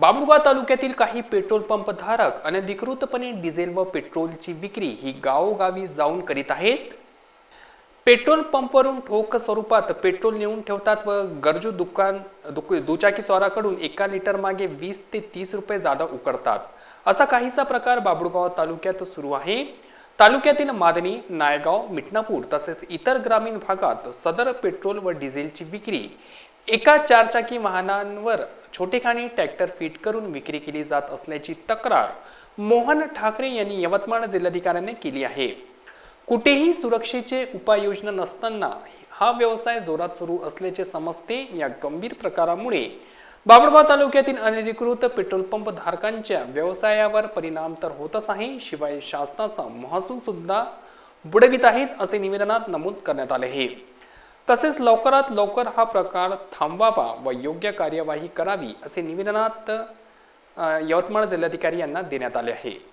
बाबुळगाव तालुक्यातील काही petrol pump धारक अनधिकृतपणे डिझेल व पेट्रोलची विक्री ही गावोगावी जाऊन करीत आहेत. पेट्रोल पंपवरून ठोक स्वरूपात पेट्रोल नेऊन ठेवतात व गरजू दुकान दुक दुचाकी स्वाराकडून एका लिटर मागे वीस ते तीस रुपये जादा उकडतात. असा काहीसा प्रकार बाबुळगाव तालुक्यात सुरू आहे. तालुक्यातील मादनी नायगाव मिठनापूर तसेच इतर ग्रामीण भागात सदर पेट्रोल व डिझेलची विक्री एका चारचाकी वाहनांवर छोटेखानी ट्रॅक्टर फिट करून विक्री केली जात असल्याची तक्रार मोहन ठाकरे यांनी यवतमाळ जिल्हाधिकाऱ्यांनी केली आहे. कुठेही सुरक्षेचे उपाययोजना नसताना हा व्यवसाय जोरात सुरू असल्याचे समजते या गंभीर प्रकारामुळे बाबळगाव तालुक्यातील अनधिकृत पेट्रोल पंप धारकांच्या व्यवसायावर परिणाम तर होतच आहे. शिवाय शासनाचा महसूल सुद्धा बुडवित आहेत असे निवेदनात नमूद करण्यात आले आहे. तसेच लवकरात लवकर हा प्रकार थांबवावा व योग्य कार्यवाही करावी असे निवेदनात यवतमाळ जिल्हाधिकारी यांना देण्यात आले आहे.